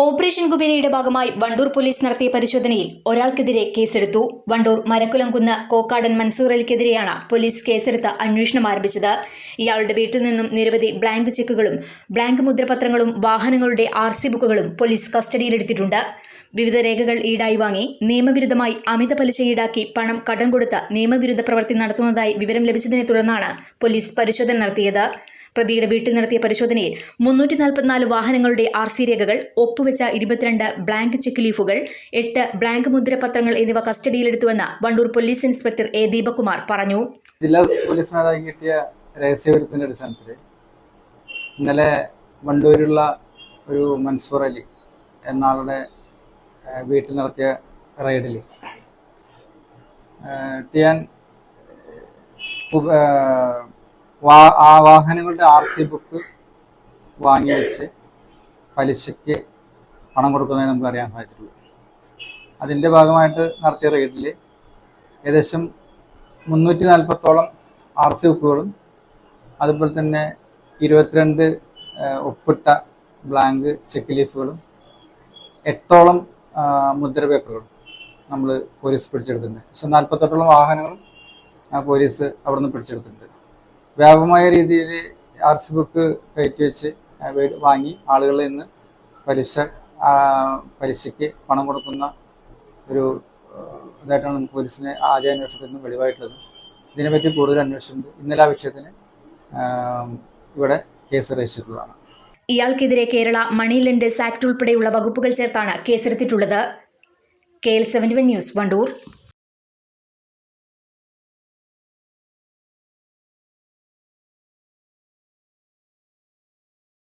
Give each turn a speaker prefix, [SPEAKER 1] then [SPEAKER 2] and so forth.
[SPEAKER 1] Operation കുബേരയുടെ ഭാഗമായി Wandoor police നടത്തിയ പരിശോധനയിൽ ഒരാൾക്കെതിരെ കേസെടുത്തു. വണ്ടൂർ മരക്കുലംകുന്ന് കോക്കാടൻ മൻസൂർ അലിക്കെതിരെയാണ് പോലീസ് കേസെടുത്ത് അന്വേഷണം ആരംഭിച്ചത്. ഇയാളുടെ വീട്ടിൽ നിന്നും നിരവധി ബ്ലാങ്ക് ചെക്കുകളും ബ്ലാങ്ക് മുദ്രപത്രങ്ങളും വാഹനങ്ങളുടെ ആർ സി ബുക്കുകളും പോലീസ് കസ്റ്റഡിയിലെടുത്തിട്ടുണ്ട്. വിവിധ രേഖകൾ ഈടായി വാങ്ങി നിയമവിരുദ്ധമായി അമിത പലിശ ഈടാക്കി പണം കടം കൊടുത്ത് നിയമവിരുദ്ധ പ്രവൃത്തി നടത്തുന്നതായി വിവരം ലഭിച്ചതിനെ തുടർന്നാണ് പോലീസ് പരിശോധന നടത്തിയത്. പ്രതിയുടെ വീട്ടിൽ നടത്തിയ പരിശോധനയിൽ മുന്നൂറ്റി നാൽപ്പത്തിനാല് വാഹനങ്ങളുടെ ആർ സി രേഖകൾ ഒപ്പുവെച്ച ഇരുപത്തിരണ്ട് ബ്ലാങ്ക് ചെക്ക് ലീഫുകൾ എട്ട് ബ്ലാങ്ക് മുദ്രപത്രങ്ങൾ എന്നിവ കസ്റ്റഡിയിലെടുത്തുവെന്ന് Wandoor police inspector A Deepakumar പറഞ്ഞു.
[SPEAKER 2] ജില്ലാ പോലീസ് മേധാവി കിട്ടിയ രഹസ്യവിവരത്തിന്റെ അടിസ്ഥാനത്തിൽ ഇന്നലെ വണ്ടൂരുള്ള ഒരു മൻസൂർ അലി എന്നാളുടെ വീട്ടിൽ നടത്തിയ റെയ്ഡിൽ ടിയാൻ വാഹനങ്ങളുടെ ആർ സി ബുക്ക് വാങ്ങി വെച്ച് പലിശയ്ക്ക് പണം കൊടുക്കുന്നതായി നമുക്ക് അറിയാൻ സാധിച്ചിട്ടുള്ളൂ. അതിന്റെ ഭാഗമായിട്ട് നടത്തിയ റെയ്ഡിൽ ഏകദേശം മുന്നൂറ്റി നാൽപ്പത്തോളം ആർ സി ബുക്കുകളും അതുപോലെ തന്നെ ഇരുപത്തിരണ്ട് ഒപ്പിട്ട ബ്ലാങ്ക് ചെക്ക് ലീഫുകളും എട്ടോളം ആ, മുദ്ര പേപ്പറുകളും നമ്മൾ പോലീസ് പിടിച്ചെടുത്തിട്ടുണ്ട്. പക്ഷെ നാൽപ്പത്തെട്ടോളം വാഹനങ്ങളും ആ, പോലീസ് അവിടെ നിന്ന് പിടിച്ചെടുത്തിട്ടുണ്ട്. വ്യാപകമായ രീതിയിൽ ആർ സി ബുക്ക് കയറ്റി വെച്ച് വാങ്ങി ആളുകളിൽ നിന്ന് പലിശ പലിശയ്ക്ക് പണം കൊടുക്കുന്ന ഒരു ഇതായിട്ടാണ് പോലീസിന് ആദ്യ അന്വേഷണത്തിൽ നിന്ന് വെളിവായിട്ടുള്ളത്. ഇതിനെപ്പറ്റി കൂടുതൽ അന്വേഷിച്ചിട്ടുണ്ട് ഇന്നലെ ആ വിഷയത്തിന് ഇവിടെ കേസ് രജിസ്റ്റർ
[SPEAKER 1] ഇയാൾക്കെതിരെ കേരള മണി ലെൻഡേഴ്സ് ആക്ട് ഉൾപ്പെടെയുള്ള വകുപ്പുകൾ ചേർത്താണ് കേസെടുത്തിട്ടുള്ളത്. K L seventy one news Wandoor.